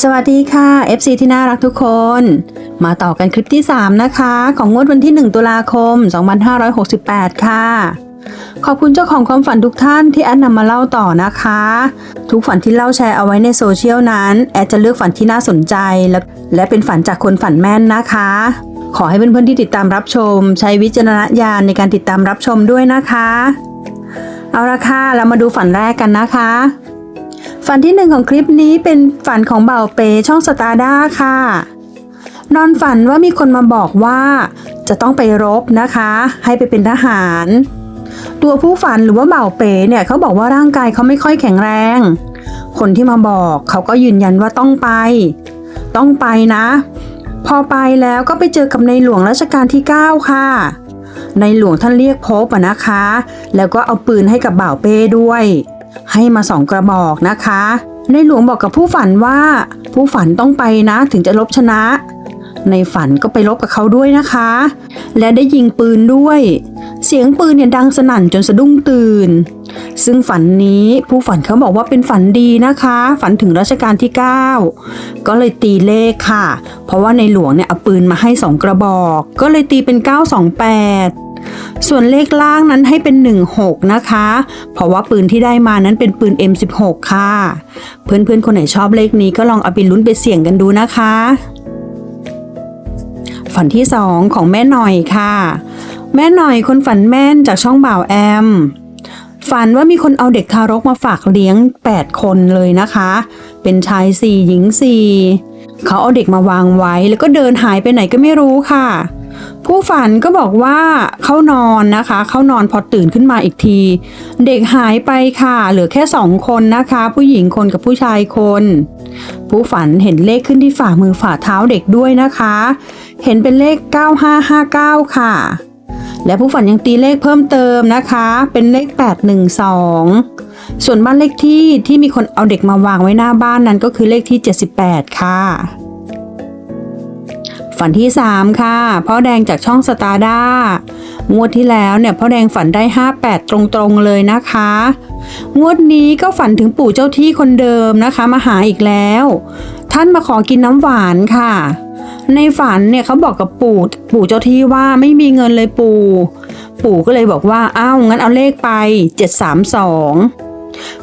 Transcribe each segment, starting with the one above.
สวัสดีค่ะ FC ที่น่ารักทุกคน มาต่อกันคลิปที่ 3 นะคะ ของงวดวันที่ 1 ตุลาคม 2568 ค่ะ ขอบคุณเจ้าของความฝันทุกท่านที่แอดนำมาเล่าต่อนะคะ ทุกฝันที่เล่าแชร์เอาไว้ในโซเชียลนั้น แอดจะเลือกฝันที่น่าสนใจ และและเป็นฝันจากคนฝันแม่นนะคะ ขอให้เพื่อนๆที่ติดตามรับชม ใช้วิจารณญาณในการติดตามรับชมด้วยนะคะ เอาละค่ะเรามาดูฝันแรกกันนะคะ ฝันที่หนึ่งของคลิปนี้เป็นฝันของเบาเปช่องสตาร์ด้าค่ะ นอนฝันว่ามีคนมาบอกว่า จะต้องไปรบนะคะ ให้ไปเป็นทหาร ตัวผู้ฝันหรือว่าเบาเปเนี่ยเขาบอกว่าร่างกายเขาไม่ค่อยแข็งแรง คนที่มาบอกเขาก็ยืนยันว่าต้องไป ต้องไปนะ พอไปแล้วก็ไปเจอกับในหลวงรัชกาลที่ 9 ค่ะในหลวงท่านเรียกพบนะคะ แล้วก็เอาปืนให้กับบ่าวเป้ด้วย ให้มาสองกระบอกนะคะ ในหลวงบอกกับผู้ฝันว่า ผู้ฝันต้องไปนะถึงจะลบชนะ ในฝันก็ไปลบกับเขาด้วยนะคะ และได้ยิงปืนด้วย เสียงปืนเนี่ยดังสนั่นจนสะดุ้งตื่น ซึ่งฝันนี้ผู้ฝันเขาบอกว่าเป็นฝันดีนะคะ ฝันถึงรัชกาลที่ 9 ก็เลยตีเลขค่ะ เพราะว่าในหลวงเนี่ยเอาปืนมาให้สองกระบอก ก็เลยตีเป็น 928 ส่วนเลขล่างนั้นให้เป็น 16 นะคะ เพราะว่าปืนที่ได้มานั้นเป็นปืน M16 ค่ะ เพื่อนๆ คนไหนชอบเลขนี้ก็ลองเอาไปลุ้นไปเสี่ยงกันดูนะคะ ฝันที่ 2 ของแม่หน่อยค่ะ แม่หน่อยคนฝันแม่นจากช่องบ่าวแอม ฝันว่ามีคนเอาเด็กทารกมาฝากเลี้ยง 8 คนเลยนะคะ เป็นชาย 4 หญิง 4 เขาเอาเด็กมาวางไว้แล้วก็เดินหายไปไหนก็ไม่รู้ค่ะ ผู้ฝันก็บอกว่าเขานอนนะคะเขานอนพอตื่นขึ้นมาอีกที เด็กหายไปค่ะ เหลือแค่สองคนนะคะ ผู้หญิงคนกับผู้ชายคน ผู้ฝันเห็นเลขขึ้นที่ฝ่ามือฝ่าเท้าเด็กด้วยนะคะ เห็นเป็นเลข 9559 ค่ะ และผู้ฝันยังตีเลขเพิ่มเติมนะคะ เป็นเลข 812 ส่วนบ้านเลขที่ที่มีคนเอาเด็กมาวางไว้หน้าบ้านนั้นก็คือเลขที่ 78 ค่ะ ฝันที่ 3 ค่ะพ่อแดงจากช่องสตาร์ด้างวดที่แล้วเนี่ยพ่อแดงฝันได้ 58 ตรงๆเลยนะคะ งวดนี้ก็ฝันถึงปู่เจ้าที่คนเดิมนะคะ มาหาอีกแล้ว ท่านมาขอกินน้ำหวานค่ะ ในฝันเนี่ยเขาบอกกับปู่ปู่เจ้าที่ว่าไม่มีเงินเลยปู่ ปู่ก็เลยบอกว่าอ้าวงั้นเอาเลขไป 732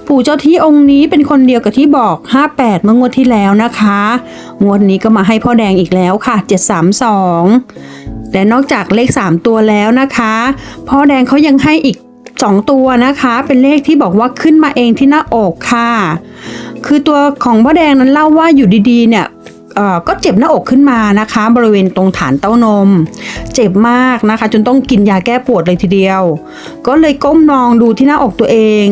ปู่เจ้าที่องค์นี้เป็นคนเดียวกับที่บอก 58 เมื่องวดที่แล้วนะคะ งวดนี้ก็มาให้พ่อแดงอีกแล้วค่ะ 732 และนอกจากเลข 3 ตัวแล้วนะคะ พ่อแดงเขายังให้อีก 2 ตัวนะคะ เป็นเลขที่บอกว่าขึ้นมาเองที่หน้าอกค่ะ คือตัวของพ่อแดงนั้นเล่าว่าอยู่ดีๆเนี่ยก็เจ็บหน้าอกขึ้นมานะคะ บริเวณตรงฐานเต้านม เจ็บมากนะคะ จนต้องกินยาแก้ปวดเลยทีเดียว ก็เลยก้มมองดูที่หน้าอกตัวเอง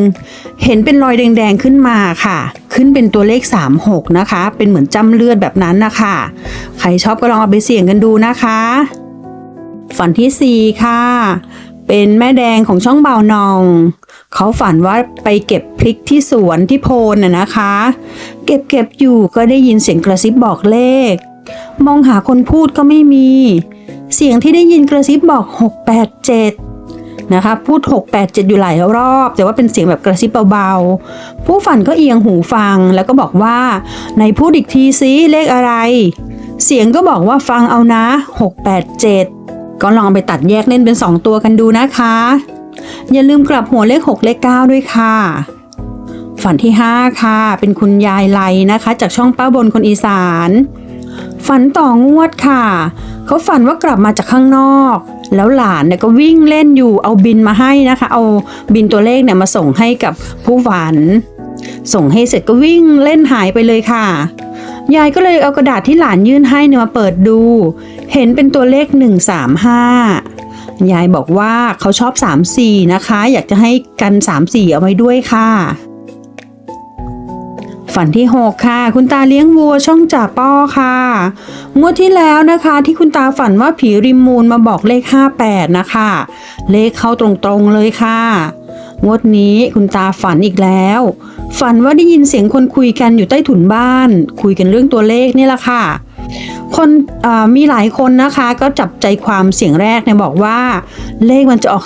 เห็นเป็นรอยแดงๆขึ้นมาค่ะ ขึ้นเป็นตัวเลข 36 นะคะ เป็นเหมือนจ้ำเลือดแบบนั้นนะคะใครชอบก็ลองเอาไปเสี่ยงกันดูนะคะ ฝันทีสี่ 4 ค่ะ เป็นแม่แดงของช่องเบานอง เขาฝันว่าไปเก็บพริกที่สวนที่โพนน่ะนะคะ เก็บเก็บอยู่ก็ได้ยินเสียงกระซิบบอกเลข มองหาคนพูดก็ไม่มี เสียงที่ได้ยินกระซิบบอก 687 นะคะพูด 687 อยู่หลายรอบ แต่ว่าเป็นเสียงแบบกระซิบเบาๆ ผู้ฝันก็เอียงหูฟังแล้วก็บอกว่าในพูดอีกทีซิเลขอะไร เสียงก็บอกว่าฟังเอานะ 687 ก็ลองไปตัดแยกเล่นเป็น 2 ตัวกันดูนะคะ อย่าลืมกลับหัวเลข 6 เลข 9 ด้วยค่ะฝันที่ 5 ค่ะ เป็นคุณยายไลนะคะ จากช่องป้าบนคนอีสาน ฝันต่องวดค่ะ เขาฝันว่ากลับมาจากข้างนอก แล้วหลานเนี่ยก็วิ่งเล่นอยู่เอาบินมาให้นะคะ เอาบินตัวเลขเนี่ยมาส่งให้กับผู้ฝัน ส่งให้เสร็จก็วิ่งเล่นหายไปเลยค่ะ ยายก็เลยเอากระดาษที่หลานยื่นให้เนี่ยมาเปิดดู เห็นเป็นตัวเลข 135 ยายบอกว่าเขาชอบ 34 นะคะ อยากจะให้กัน 34 เอาไว้ด้วยค่ะ ฝันที่ 6 ค่ะ คุณตาเลี้ยงวัวช่องจ่าป้อค่ะ งวดที่แล้วนะคะที่คุณตาฝันว่าผีริมมูลมาบอกเลข 58 นะคะ เลขเข้าตรงๆเลยค่ะ งวดนี้คุณตาฝันอีกแล้ว ฝันว่าได้ยินเสียงคนคุยกันอยู่ใต้ถุนบ้าน คุยกันเรื่องตัวเลขนี่แหละค่ะคนมีหลายคนนะคะก็จับใจความเสียงแรกเนี่ยบอกว่า เลขมันจะออก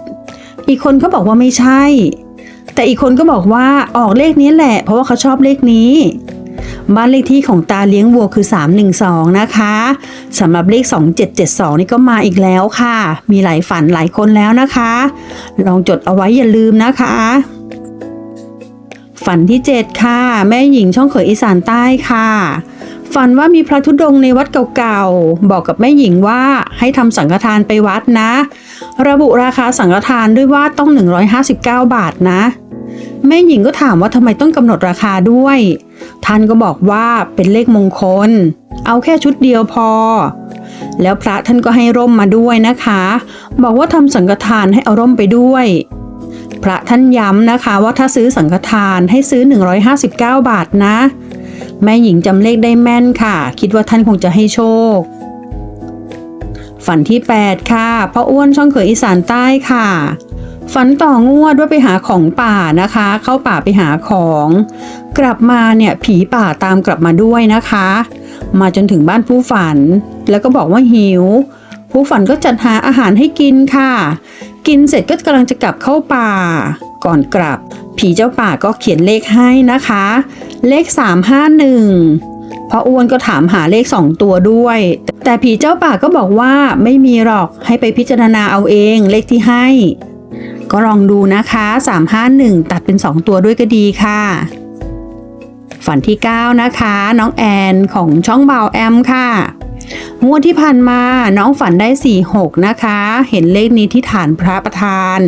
27 อีกคนก็บอกว่าไม่ใช่ แต่อีกคนก็บอกว่าออกเลขนี้แหละ เพราะว่าเขาชอบเลขนี้บ้านเลขที่ของตาเลี้ยงวัวคือ 312 นะคะสำหรับเลข 2772 นี่ก็มาอีกแล้วค่ะ มีหลายฝันหลายคนแล้วนะคะ ลองจดเอาไว้อย่าลืมนะคะ ฝันที่ 7 ค่ะ แม่หญิงช่องเขยอีสานใต้ค่ะ ฝันว่ามีพระธุดงค์ในวัดเก่าๆ บอกกับแม่หญิงว่าให้ทำสังฆทานไปวัดนะ ระบุราคาสังฆทานด้วยว่าต้อง 159 บาทนะ แม่หญิงก็ถามว่าทำไมต้องกำหนดราคาด้วย ท่านก็บอกว่าเป็นเลขมงคล เอาแค่ชุดเดียวพอ แล้วพระท่านก็ให้ร่มมาด้วยนะคะ บอกว่าทำสังฆทานให้เอาร่มไปด้วย พระท่านย้ำนะคะว่าถ้าซื้อสังฆทานให้ซื้อ 159 บาทนะ แม่หญิงจำเลขได้แม่นค่ะ คิดว่าท่านคงจะให้โชค ฝันที่ 8 ค่ะพ่ออ้วนช่องเขยอีสานใต้ค่ะ ฝันต่องวดว่าไปหาของป่านะคะ เข้าป่าไปหาของ กลับมาเนี่ยผีป่าตามกลับมาด้วยนะคะ มาจนถึงบ้านผู้ฝัน แล้วก็บอกว่าหิว ผู้ฝันก็จัดหาอาหารให้กินค่ะ กินเสร็จก็กำลังจะกลับเข้าป่า ก่อนกลับ ผีเจ้าป่าก็เขียนเลขให้นะคะ เลข 351พออ้วนก็ถามหาเลข 2 ตัวด้วย แต่ผีเจ้าป่าก็บอกว่าไม่มีหรอกให้ไปพิจารณาเอาเองเลขที่ให้ ก็ลองดูนะคะ 351 ตัดเป็น 2 ตัวด้วยก็ดีค่ะ ฝันที่ 9 นะคะ น้องแอนของช่องเบาแอมค่ะงวดที่ผ่านมาน้องฝันได้ 46 นะคะ เห็นเลขนี้ที่ฐานพระประธาน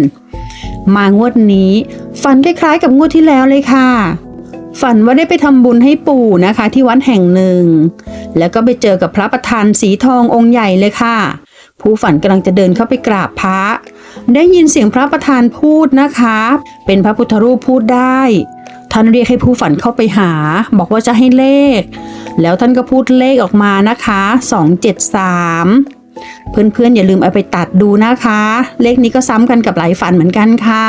มางวดนี้ฝันคล้ายๆกับงวดที่แล้วเลยค่ะ ฝันว่าได้ไปทำบุญให้ปู่นะคะที่วัดแห่งหนึ่ง แล้วก็ไปเจอกับพระประธานสีทององค์ใหญ่เลยค่ะ ผู้ฝันกำลังจะเดินเข้าไปกราบพระ ได้ยินเสียงพระประธานพูดนะคะ เป็นพระพุทธรูปพูดได้ ท่านเรียกให้ผู้ฝันเข้าไปหา บอกว่าจะให้เลข แล้วท่านก็พูดเลขออกมานะคะ 273เพื่อนๆ อย่าลืมเอาไปตัดดูนะคะ เลขนี้ก็ซ้ำกันกับหลายฝันเหมือนกันค่ะ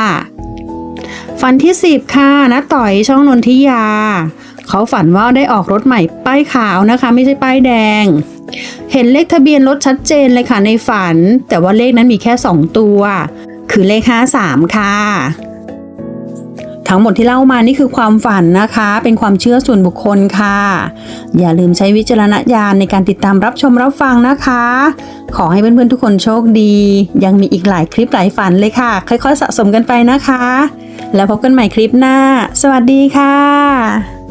ฝันที่ 10 ค่ะนะต่อยช่องนนทิยา เขาฝันว่าได้ออกรถใหม่ป้ายขาวนะคะ ไม่ใช่ป้ายแดง เห็นเลขทะเบียนรถชัดเจนเลยค่ะในฝัน แต่ว่าเลขนั้นมีแค่ 2 ตัว คือเลข 53 ค่ะ ทั้งหมดที่เล่ามานี่คือความฝันนะคะ เป็นความเชื่อส่วนบุคคลค่ะ อย่าลืมใช้วิจารณญาณในการติดตามรับชมรับฟังนะคะ ขอให้เพื่อนๆทุกคนโชคดี ยังมีอีกหลายคลิปหลายฝันเลยค่ะ ค่อยๆสะสมกันไปนะคะ แล้วพบกันใหม่คลิปหน้า สวัสดีค่ะ